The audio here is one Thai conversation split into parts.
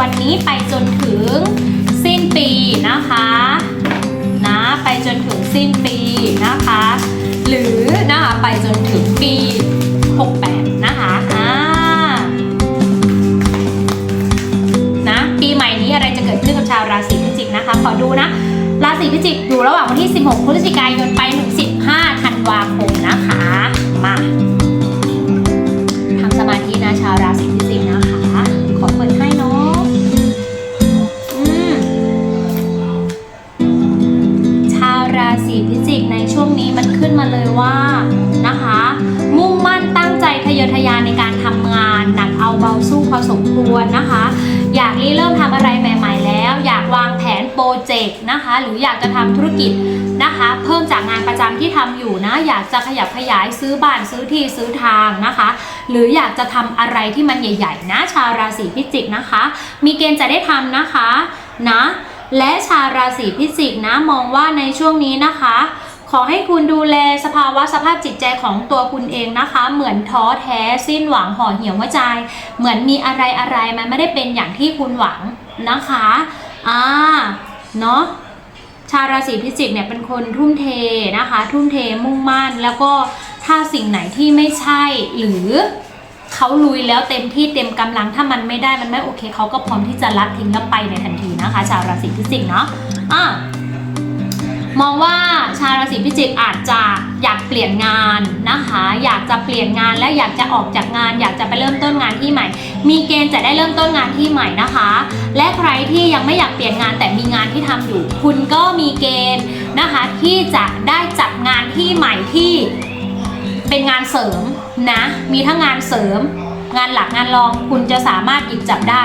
วันนี้ไปจนถึงสิ้นปีนะคะนะไปจนถึงสิ้นปีนะคะ หรือนะคะไปจนถึงปี 68 นะคะอ่านะปีใหม่นี้อะไรจะเกิดขึ้นกับชาวราศีพิจิกนะคะขอดูนะราศีพิจิกอยู่ระหว่างวันที่ 16 พฤศจิกายนไปถึง 15 ธันวาคมนะคะ มา จิกในช่วงนี้มันขึ้นมาเลยว่านะคะ มุ่งมั่นตั้งใจทะเยอทะยานในการทำงานหนักเอาเบาสู้พอสมควรนะคะ อยากรีเริ่มทำอะไรใหม่ ๆ แล้ว อยากวางแผนโปรเจกต์นะคะ หรืออยากจะทำธุรกิจนะคะ เพิ่มจากงานประจำที่ทำอยู่นะ อยากจะขยับขยายซื้อบ้านซื้อที่ซื้อทางนะคะ หรืออยากจะทำอะไรที่มันใหญ่ ๆ นะชาวราศีพิจิกนะคะ มีเกณฑ์จะได้ทำนะคะนะ และชาวราศีพิจิกนะมองว่าในช่วงนี้นะคะ ขอให้คุณดูแลสภาวะสภาพจิตใจของตัวคุณเองนะคะ เหมือนท้อแท้สิ้นหวังห่อเหี่ยวหัวใจ เหมือนมีอะไรอะไรมันไม่ได้เป็นอย่างที่คุณหวังนะคะอ่าเนาะชาวราศีพิจิกเนี่ยเป็นคนทุ่มเทนะคะ ทุ่มเทมุ่งมั่นแล้วก็ถ้าสิ่งไหนที่ไม่ใช่หรือ เขาลุยแล้วเต็มที่เต็มกำลังถ้ามันไม่ได้มันไม่โอเคเขาก็พร้อมที่จะละทิ้งแล้วไปในทันทีนะคะ ชาวราศีพิจิกเนาะอะมองว่าชาวราศีพิจิกอาจจะอยากเปลี่ยนงานนะคะ อยากจะเปลี่ยนงานและอยากจะออกจากงาน อยากจะไปเริ่มต้นงานที่ใหม่ มีเกณฑ์จะได้เริ่มต้นงานที่ใหม่นะคะ และใครที่ยังไม่อยากเปลี่ยนงานแต่มีงานที่ทำอยู่ คุณก็มีเกณฑ์นะคะที่จะได้จัดงานที่ใหม่ที่ เป็นงานเสริมนะ มีทั้งงานเสริม งานหลักงานรองคุณจะสามารถหยิบจับได้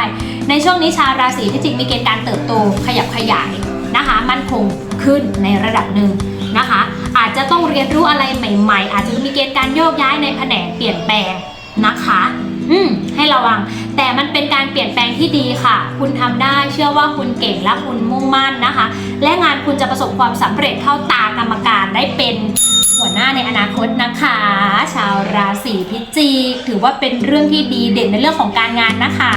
ในช่วงนี้ชาวราศีพิจิกมีเกณฑ์การเติบโตขยับขยายนะคะ มั่นคงขึ้นในระดับหนึ่งนะคะ อาจจะต้องเรียนรู้อะไรใหม่ ๆ อาจจะมีเกณฑ์การโยกย้ายในแผนกเปลี่ยนแปลงนะคะ อืมให้ระวัง แต่มันเป็นการเปลี่ยนแปลงที่ดีค่ะ คุณทำได้เชื่อว่าคุณเก่งและคุณมุ่งมั่นนะคะ และงานคุณจะประสบความสำเร็จเข้าตากรรมการได้เป็น หัวหน้าในอนาคตนะคะ ชาวราศีพิจิก ถือว่าเป็นเรื่องที่ดีเด่นในเรื่องของการงานนะคะ